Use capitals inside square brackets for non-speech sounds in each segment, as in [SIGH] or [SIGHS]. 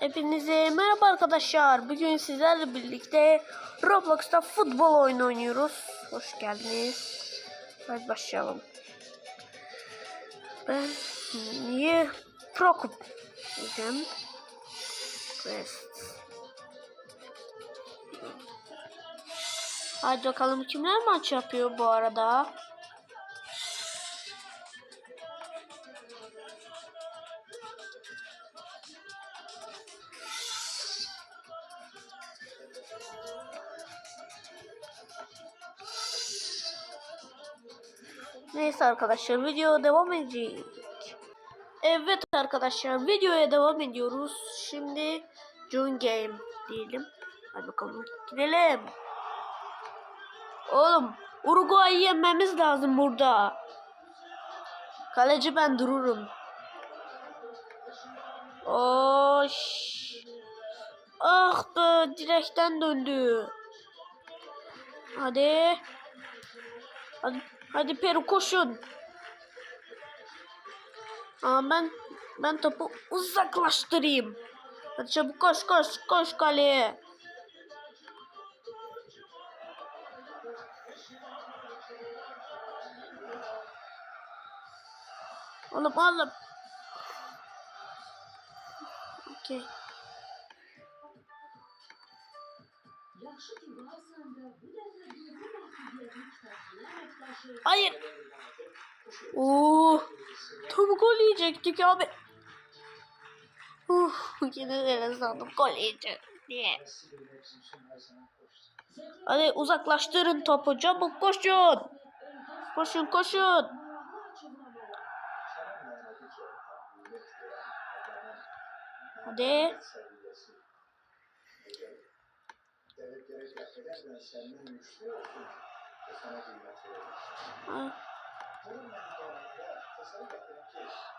Hepinize merhaba arkadaşlar. Bugün sizlerle birlikte Roblox'ta futbol oyunu oynuyoruz. Hoş geldiniz. Hadi başlayalım. Ben niye Pro Cup diyeceğim. Quest. Hadi bakalım kimler maç yapıyor bu arada. Neyse arkadaşlar video devam edecek. Evet arkadaşlar videoya devam ediyoruz. Şimdi join game diyelim. Hadi bakalım gidelim. Oğlum Uruguay'ı yenmemiz lazım burada. Kaleci ben dururum. Oş. Ah be direkten döndü. Hadi. Hadi, hadi Peru koşun. Aa, ben ben topu uzaklaştırayım. Hadi çabuk koş koş koş kaleye. Oğlum oğlum. Okey. Hayır. Oo. Tam gol yiyecektik abi. Uh, yine de sandım gol yiyeceğiz diye. Hadi uzaklaştırın topu çabuk koşun. Koşun koşun. Hadi. Ha.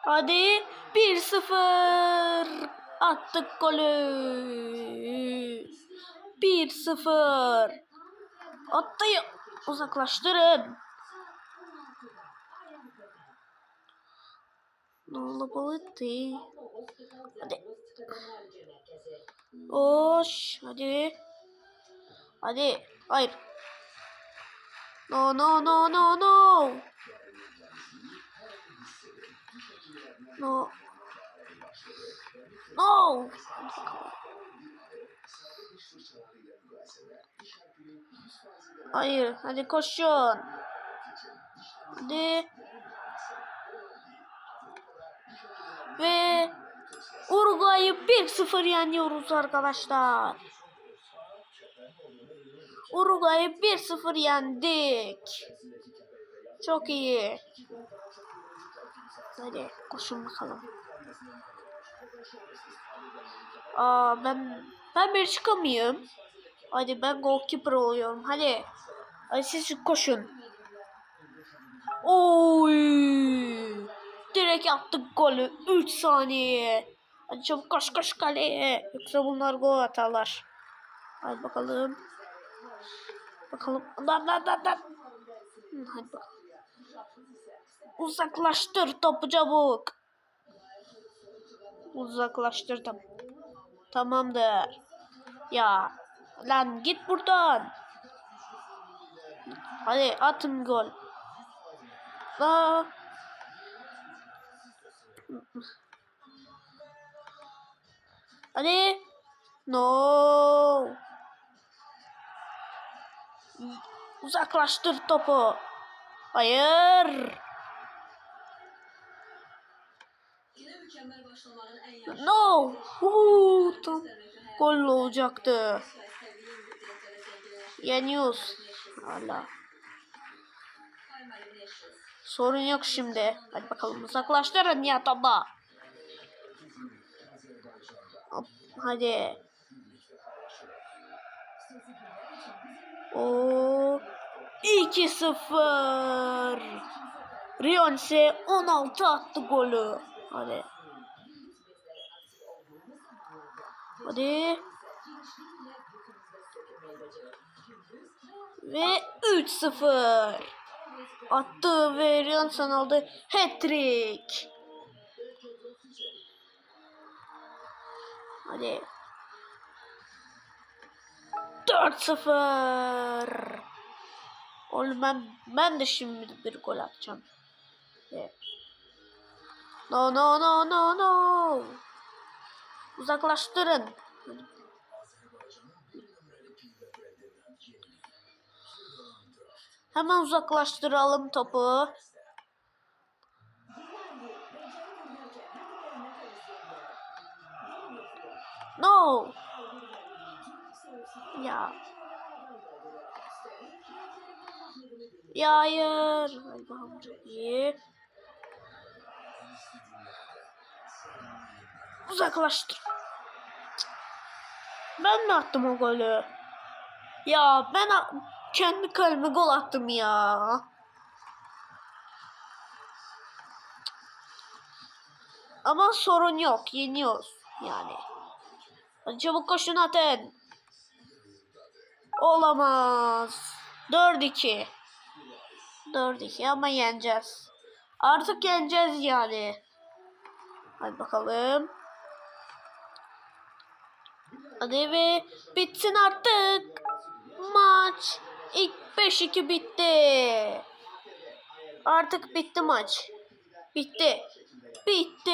Hadi 1-0 attık golü. 1-0 attı ya. Uzaklaştırın. Oldu Hadi. Oş. Hadi. Hadi. Hayır. No no no no no. No. No. Hayır, hadi koşun. Hadi. Ve Uruguay'ı 1-0 yeniyoruz arkadaşlar. Uruguay'ı 1-0 yendik. Çok iyi. Hadi koşun bakalım. Aa ben ben bir çıkamıyorum. Hadi ben goalkeeper oluyorum. Hadi. Hadi siz koşun. Oy! Direkt attık golü. 3 saniye. Hadi çabuk koş koş kaleye. Yoksa bunlar gol atarlar. Hadi bakalım. Bakalım. Lan lan lan lan. Hadi bakalım. Uzaklaştır topu çabuk. Uzaklaştırdım. Tamamdır. Ya lan git buradan. Hadi atın gol. Aa. Hadi. No. Uzaklaştır topu. Hayır. No. Uuu, tam gol olacaktı. Yeniyoruz. Hala. Sorun yok şimdi. Hadi bakalım uzaklaştırın ya. Hop, hadi. O 2-0. Riyonse 16 attı golü. Hadi. Hadi. Ve 3-0. Attı ve Riyonsen aldı. Hat-trick. Hadi. 4-0. Oğlum ben, ben de şimdi bir gol atacağım. No no no no no. Uzaklaştırın. Hemen uzaklaştıralım topu. No. Ya. Ya hayır. Allah'ım çok iyi. Uzaklaştır. Ben mi attım o golü? Ya ben kendi kaleme gol attım ya. Ama sorun yok. Yeniyoruz yani. Çabuk koşun atın. Olamaz. 4-2. 4-2 ama yeneceğiz. Artık yeneceğiz yani. Hadi bakalım. Hadi ve bitsin artık. Maç. İlk 5-2 bitti. Artık bitti maç. Bitti. Bitti.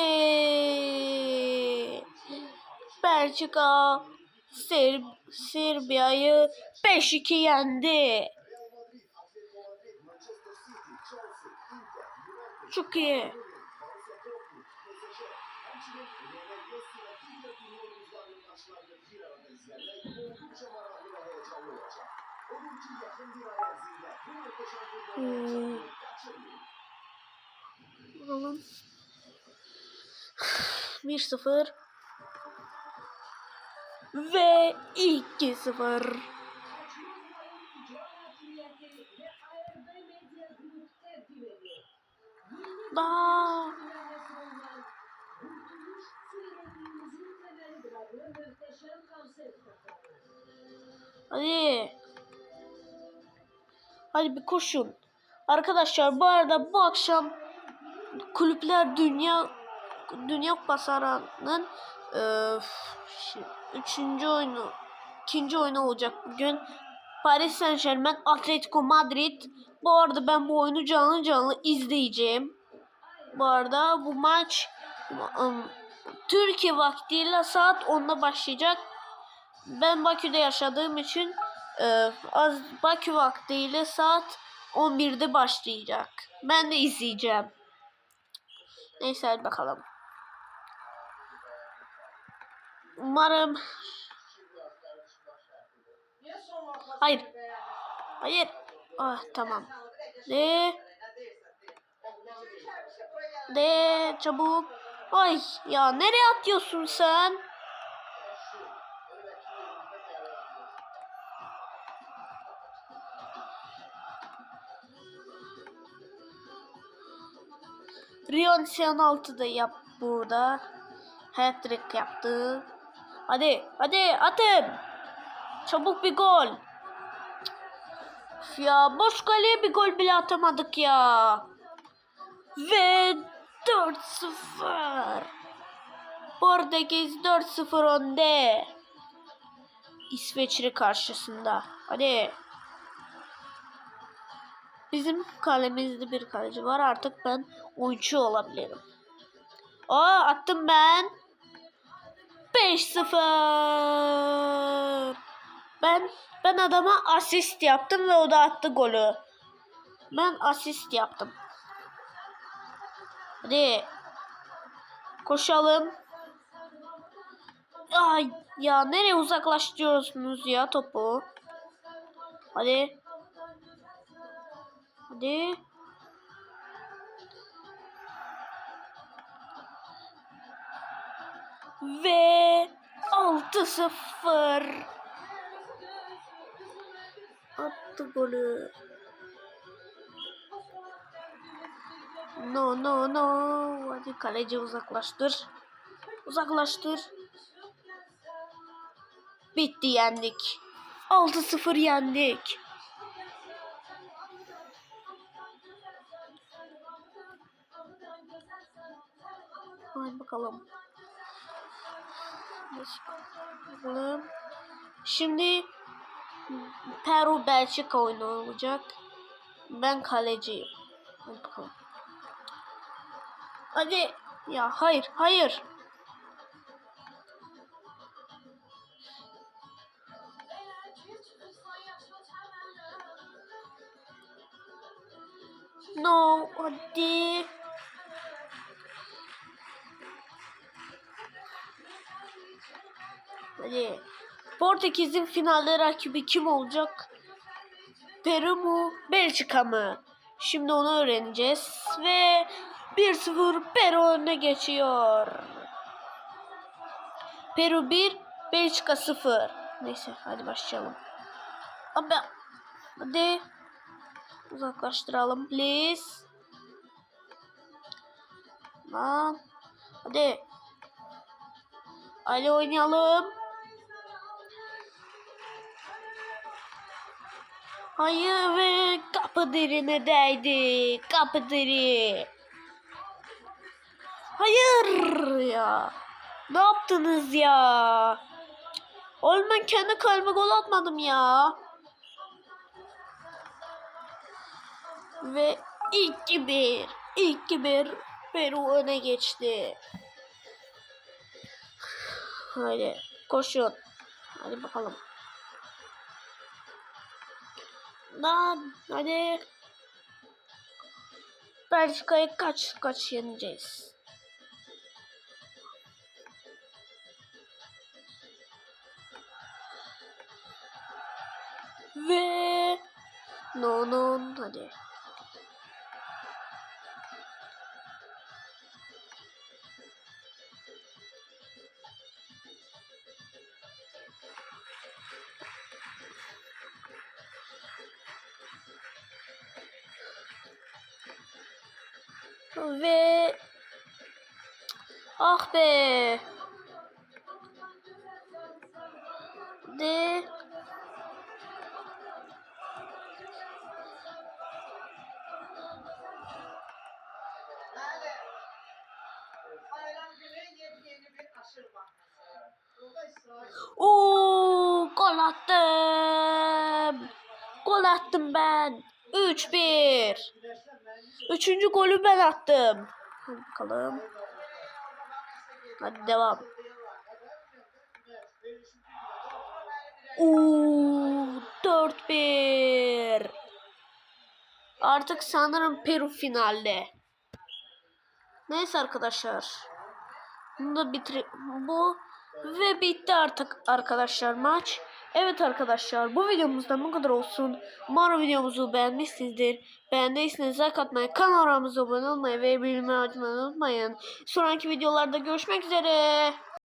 Belçika Ser Serbia'yı 5-2 yendi. Çok iyi. Hmm. Bakalım. 1-0 [SIGHS] ve 2-0. Daha Hadi. Hadi bir koşun. Arkadaşlar bu arada bu akşam kulüpler dünya dünya pasarının e, şi- üçüncü oyunu ikinci oyunu olacak bugün. Paris Saint Germain Atletico Madrid. Bu arada ben bu oyunu canlı canlı izleyeceğim. Bu arada bu maç Türkiye vaktiyle saat 10'da başlayacak. Ben Bakü'de yaşadığım için e, az Bakü vaktiyle saat 11'de başlayacak. Ben de izleyeceğim. Neyse hadi bakalım. Umarım Hayır. Hayır. Ah tamam. De. De çabuk. Ay ya nereye atıyorsun sen? Rion 16'da yap burada. Hat-trick yaptı. Hadi hadi atın. Çabuk bir gol. Üf Ya boş kaleye bir gol bile atamadık ya. Ve 4-0. Portekiz 4-0 önde. İsveçli karşısında. Hadi. Bizim kalemizde bir kaleci var. Artık ben oyuncu olabilirim. Aa attım ben. 5-0. Ben ben adama asist yaptım ve o da attı golü. Ben asist yaptım. Hadi. Koşalım. Ay ya nereye uzaklaştırıyorsunuz ya topu? Hadi. Hadi. Ve 6-0. Attı golü. No no no. Hadi kaleci uzaklaştır. Uzaklaştır. Bitti yendik. 6-0 yendik. Hadi bakalım. Bakalım. Şimdi Peru Belçika oyunu olacak. Ben kaleciyim. Hadi bakalım. Hadi. Ya hayır hayır. No hadi. Hadi. Portekiz'in finalde rakibi kim olacak? Peru mu? Belçika mı? Şimdi onu öğreneceğiz. Ve 1-0 Peru önüne geçiyor. Peru 1, Belçika 0. Neyse hadi başlayalım. Abi, hadi. Uzaklaştıralım please. Lan. Hadi. Hadi oynayalım. Hayır ve kapı derine değdi. Kapı deri. Hayır ya. Ne yaptınız ya? Oğlum ben kendi kaleme gol atmadım ya. Ve 2-1. 2-1. Peru öne geçti. Hadi koşun. Hadi bakalım. Lan hadi. Belçika'yı kaç kaç yeneceğiz. Ve no no hadi. Ve ah be. De. Oo, gol attım. Gol attım ben. 3-1. Üçüncü golü ben attım. Hadi bakalım. Hadi devam. Oo, 4-1. Artık sanırım Peru finalde. Neyse arkadaşlar. Bunu da bitir bu ve bitti artık arkadaşlar maç. Evet arkadaşlar bu videomuzda bu kadar olsun. Umarım videomuzu beğenmişsinizdir. Beğendiyseniz like atmayı, kanalımıza abone olmayı ve bildirimleri açmayı unutmayın. Sonraki videolarda görüşmek üzere.